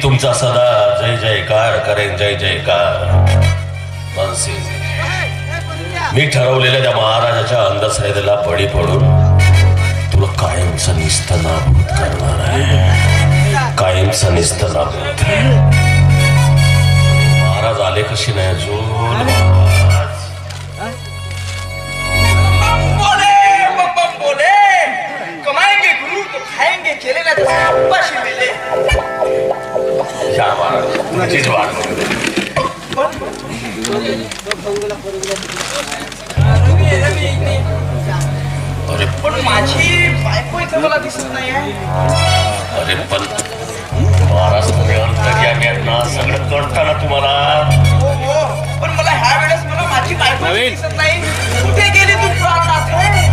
मी तुमचा सदा जय जयकार करेन जय जयकार. मानसी. मी ठरवलेल्या त्या महाराजाच्या अंधश्रद्धेला पडी पडून तुला कायमचा निस्त नाभूत करणार आहे. कायमचा निस्त नाभूत महाराज आले कशी नाही अजून? कमाएंगे गुरु तो खाएंगे तुमचीच वाट. अरे पण माझी बायको इथे मला दिसत नाही अरे पण तुम्ही अंतर्यामी आहेत ना सगळं कळतं ना तुम्हाला. हो हो. पण मला ह्या वेळेस मला माझी बायको दिसत नाही. कुठे गेली तू?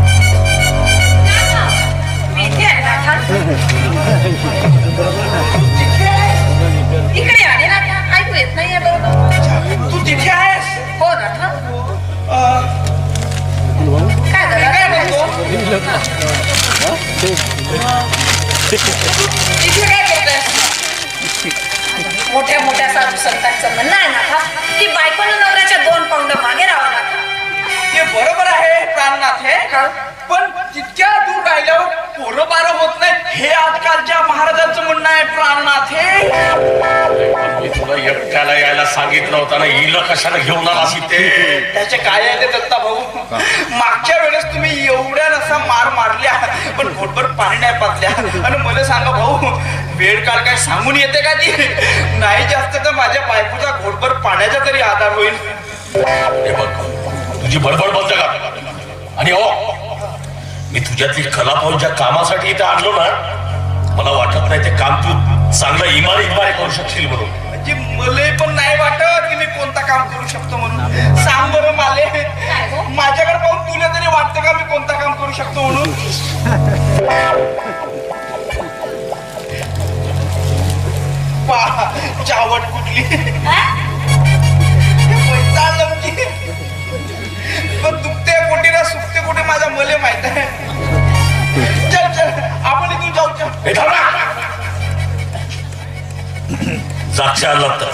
सांगितलं होतं ना हिला कशाला घेऊन आला ते? त्याचे काय आहे ते दत्ता भाऊ? मागच्या वेळेस तुम्ही एवढ्या नसा मार मारल्या पण घोटभर पाणी नाही पातल्या. आणि मला सांगा भाऊ वेळ काळ काय सांगून येते का ती? नाही जास्त तर माझ्या बायकोचा घोटभर पाण्याचा तरी आधार होईल. तुझी बडबड बंद कर आणि हो मी तुझ्यातली कला पाहून ज्या कामासाठी इथं आणलो ना मला वाटत नाही ते काम तू चांगलं इमारी इमारी करू शकशील म्हणून. की मले पण नाही वाटत की मी कोणता काम करू शकतो म्हणून. सांग बरं माले. माझ्याकडे पाहून तुला तरी वाटतं का मी कोणता काम करू शकतो म्हणून? चावट कुठली? चाललं पण दुखते कोटी ना सुखते कुठे माझा मले माहीत आहे. चल चल आपण इथून जाऊ चल. तर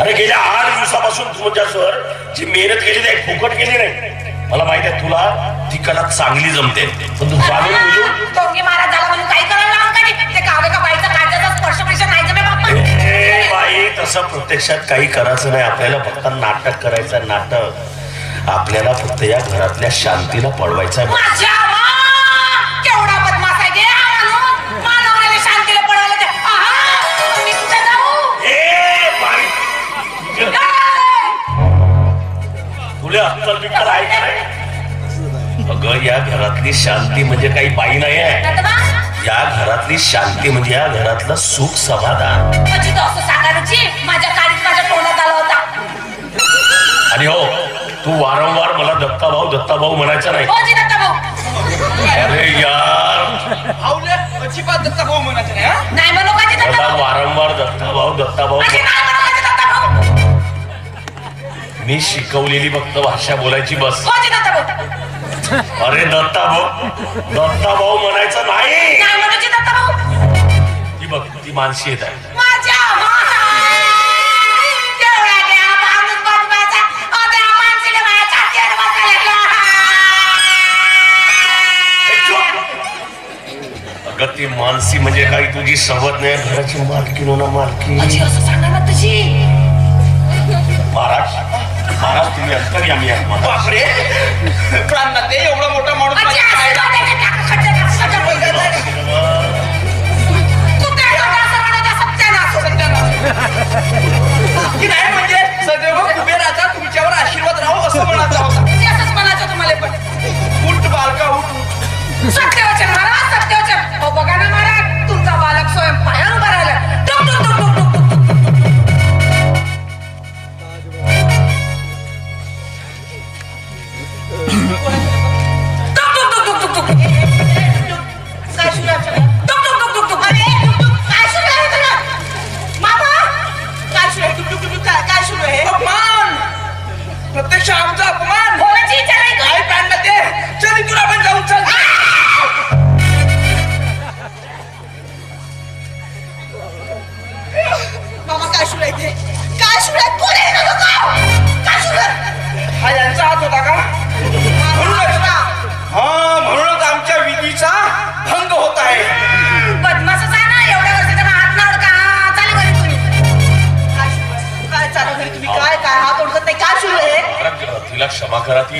अरे गेल्या आठ दिवसापासून तुमच्यासवर जी मेहनत केली नाही फुकट केली नाही. मला माहिती आहे तुला ती कला चांगली जमते. पण तू जाणून बुजून टोंगी महाराज झाला म्हणून काही करायला लावून का नाही? ते कावे का बाईचा काळजाचा स्पर्शपेक्षा नाही जमे बाप्पा. ए बाई तसं प्रत्यक्षात काही करायचं नाही. आपल्याला फक्त नाटक करायचं नाटक. आपल्याला फक्त या घरातल्या शांतीला पळवायचं आहे. या घरातली शांती म्हणजे काही बाई नाही आहे. या घरातली शांती म्हणजे या घरातलं सुख समाधान. म्हणजे तो असं सांगायची माझ्या काळीत माझ्या तोंडात आला होता. आणि हो तू वारंवार मला दत्ता भाऊ दत्ता भाऊ म्हणायचं नाही. हो जी दत्ता भाऊ अरे यार. भाऊले अजिबात दत्ता भाऊ म्हणायचं नाही हा? नाही म्हणू का जी दत्ता मला भाऊ वारंवार दत्ता भाऊ दत्ता भाऊ अशी नाही म्हणू का जी दत्ता भाऊ मी शिकवलेली फक्त भाषा बोलायची बस. हो जी अरे दत्ता भाऊ दत्ता भाऊ म्हणायचं नाही. दत्ता भाऊ. ती बघ ती मानसी येत आहे माझ्या केवढा त्या माणूस बदमाचा अहो, त्या माणसाने माझ्या छातीवर बसायला अगं ती मानसी म्हणजे काही तुझी सवत नाही घराची मालकी ना मालकी. असं सांगा ना तुझी? महाराज महाराज तुम्ही अंतर आम्ही. बापरे! प्राणनाथ ते एवढा मोठा माणूस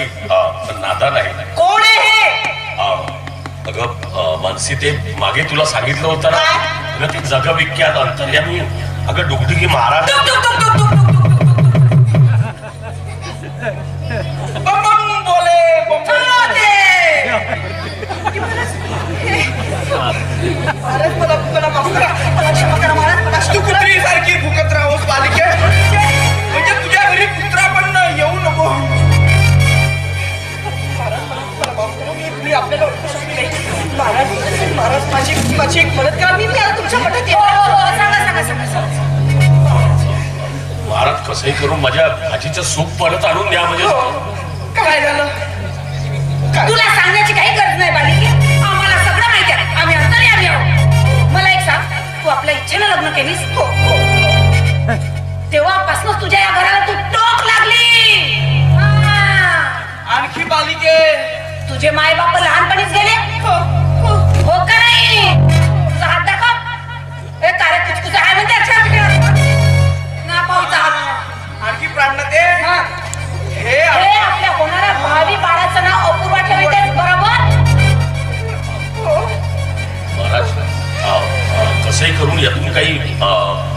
क्षमा करा ती अ, नादा नाही कोण आहे हे अगं मानसी ते मागे तुला सांगितलं होतं ना? अगं ते जगविख्यात अंतर्यामी अगं डुगडुगी महाराज टुक, टुक, टुक, टुक, टुक, टुक, टुक, टुक, टुक. बम बम बोले बम बम. चलो ते. महाराज, मला- मला माफ करा. मला क्षमा करा, महाराज. मला तू क्षमा करा. कुत्री सारखी भुकत राहोस बालिके आपल्याला ओळखू शकले नाही. महाराज महाराज माझी माझी एक मदत करा. मी मी आता तुमच्या मठात येतो. सांगा सांगा सांगा सांगा. महाराज कसंही करून माझ्या भाजीचं सूप परत आणून द्या म्हणजे. काय झालं? तुला सांगण्याची काही गरज नाही बालिके. आम्हाला सगळं माहिती आहे. आम्ही अंतर्यामी आहोत. मला एक सांग तू आपल्या इच्छेनं लग्न केलीस? हो तेव्हापासून तुझ्या या घराला करून यातून काही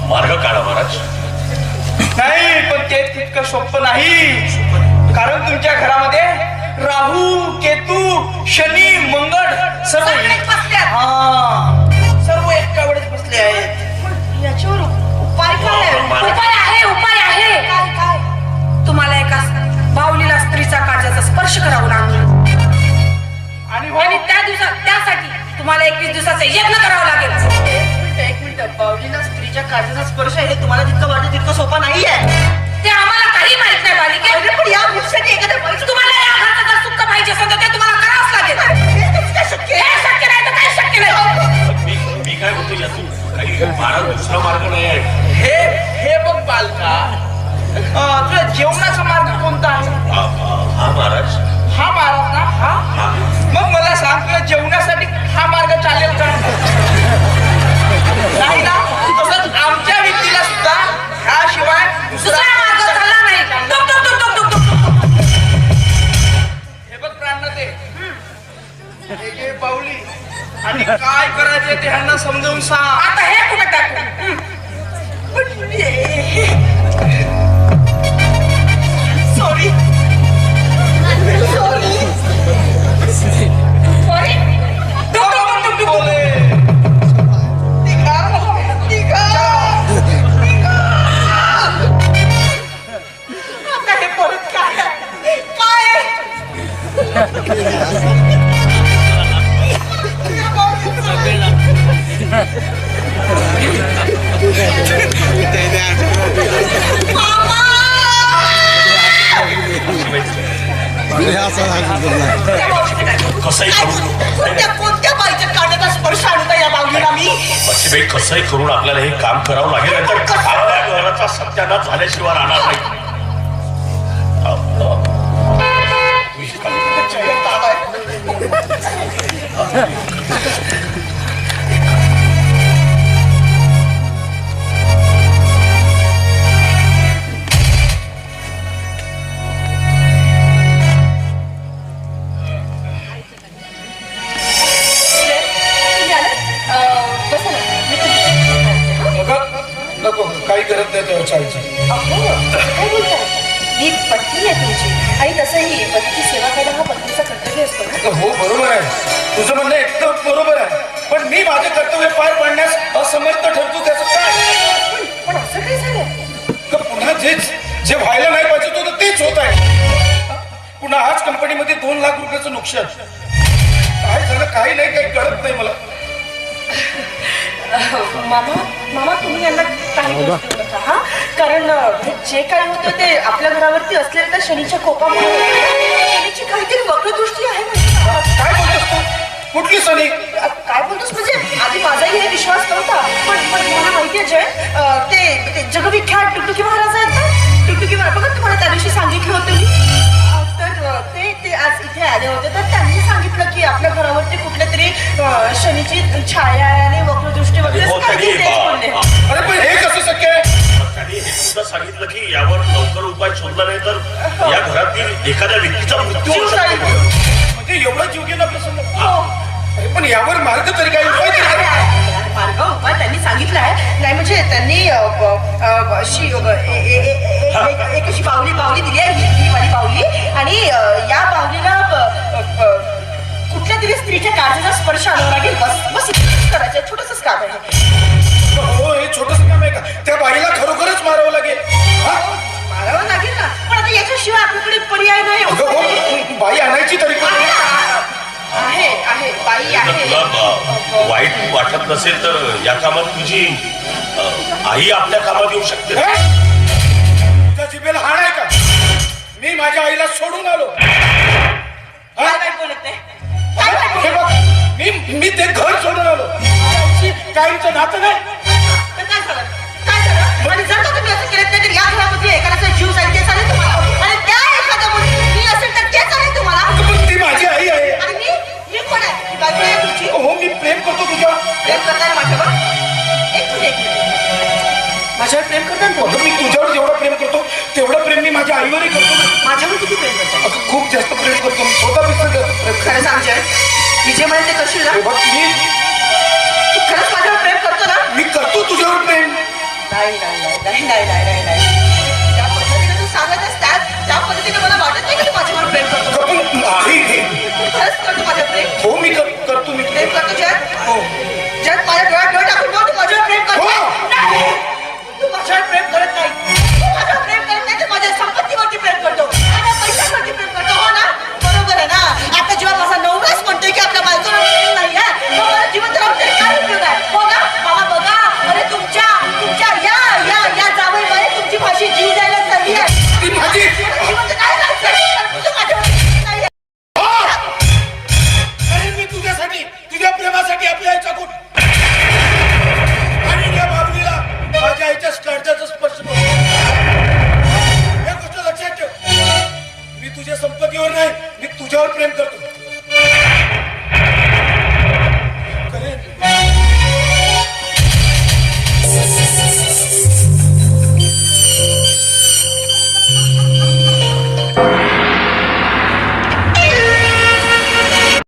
मार्ग काढा महाराज. नाही पण ते तितकं सोपं नाही. कारण तुमच्या घरामध्ये राहू केतू शनी मंगळ सर्व. हा सर्व एका वेळेस बसले आहेत. याच्यावर उपाय काय उपाय आहे उपाय आहे. तुम्हाला एका बावलीला स्त्रीचा काळजाचा स्पर्श करावा लागेल. आणि हो, आणि त्या दिवसात त्यासाठी तुम्हाला एकवीस दिवसाचे यत्न करावं लागेल. एक मिनिट बावलीला स्त्रीच्या काळजाचा स्पर्श हे तुम्हाला जितकं वाटतं तितकं सोपा नाहीये. ते आम्हाला काही माहीत नाही बालिके. पण या गोष्टीसाठी एखाद्या बाईचं तुम्हाला या घराचं जर सुख पाहिजे असेल तर ते तुम्हाला करावंच लागेल. हे शक्य हे नाही तर काही शक्य नाही? मी काय म्हणतो यातून? काही दुसरा मार्ग नाही आहे. हे हे बघ बालका. तुला जेवणाचा काय करायचे ते ह्यांना समजावून सांग. आता हे कुठे टाकू? सॉरी सॉरी कोणत्या कोणत्या बाईच्या काळजाचा स्पर्श आणता या बावलीला मी बशीबाई कसंही करून आपल्याला हे काम करावं लागेल. नाहीतर आपल्या घराचा सत्यानाश झाल्याशिवाय राहणार नाही. अ, चालचं अहो, काय बोलताय? मी पत्नी आहे तुमची. आणि तसंही पतीची सेवा करणं हा पत्नीचा कर्तव्य असतो ना? हो बरोबर आहे. तुझं म्हणणं एकदम बरोबर आहे. पण मी माझे कर्तव्य पार पाडण्यास असमर्थ ठरतो त्याचं काय? पण असं काय झालं? तर पुन्हा जेच जे व्हायला नाही पाहिजे होतं तेच होत आहे. पुन्हा आज कंपनीमध्ये दोन लाख रुपयाचं नुकसान. काय झालं काही नाही काही कळत नाही मला. मामा मामा तुम्ही यांना काही गोष्टी बोलू नका हा कारण हे जे काय होतं ते आपल्या घरावरती असलेल्या त्या शनीच्या कोपामुळे होतं. शनीची काहीतरी वक्रदृष्टी आहे म्हणजे. काय बोलतोस तू? कुठली सनी अ, काय बोलतोस म्हणजे आधी माझाही हे विश्वास नव्हता. पण पण मला माहिती आहे जय अ, ते ते जगविख्यात टुकटुकी महाराज आहेत ना? टुकटुकी महाराज बघा तुम्हाला त्या दिवशी सांगितलं होतं मी. अ, तर अ, ते ते आज इथे आले होते. तर त्यांनी सांगितलं की आपल्या घरावरती अ, शनीची छाया आणि वक्रदृष्टी वगैरे हो, अरे पण हे शक्य आहे? सांगितलं की यावर लवकर उपाय शोधला नाही तर हो. या घरातील एखाद्या व्यक्तीचा मृत्यू म्हणजे एवढा जीव गेला प्रसंग हो. पण यावर मार्ग तरी काय उपाय मार्ग उपाय त्यांनी सांगितला आहे. नाही म्हणजे त्यांनी एक अशी पावली पावली दिली आहे ही आणि या पावलीला कुठल्या तरी स्त्रीच्या काळजाचा स्पर्श लागेल? बस बस करायचं. छोटसच काम आहे. हो हे छोटस काम आहे का? त्या बाईला खरोखरच मारावं लागेल. हा? मारावं लागेल ना. पण आता याच्याशिवाय आपल्याकडे पर्याय नाही. अगं हो बाई आणायची तरी पण. आहे बाई वाईट वाटत नसेल तर या कामात तुझी आई आपल्या कामात येऊ शकते. हे? तुझ्या जिभेला हाड आहे का? मी माझ्या आईला सोडून आलो. हा? काय बोलत नाही मी मी ते घर सोडून आलो. काहींचं नातं नाही. तर काय झालं? काय झालं? आणि जर का तुम्ही असं केलं तर या घरामध्ये एखाद्याचा जीव जाईल ते चालेल तुम्हाला. आणि त्या एखाद्या मुली असेल तर ते चालेल तुम्हाला. पण ती माझी आई आहे. आणि मी मी कोण आहे? ही बाजू आहे तुमची हो मी प्रेम करतो तुझ्यावर प्रेम करताय ना माझ्यावर? एक मिनिट एक मिनिट. माझ्यावर प्रेम करताय ना? अगं तुम्ही? मी तुझ्यावर जेवढं प्रेम करतो तेवढं प्रेम मी माझ्या आईवरही करतो. माझ्यावर किती प्रेम करताय? अगं खूप जास्त प्रेम करतो. मी जास्त प्रेम करतो. खरं सांग विजय म्हणे ते करशील ना? बघ मी तू खरंच माझ्यावर प्रेम करतो ना? मी करतो तुझ्यावर प्रेम. नाही नाही नाही नाही नाही नाही त्या पद्धतीने तू सांगत त्या मला नाही माझ्यावर प्रेम करतो. करतो माझ्या हो मी करतो मी हो. माझ्यावर प्रेम करतो हो. तू माझ्यावर प्रेम करत नाही.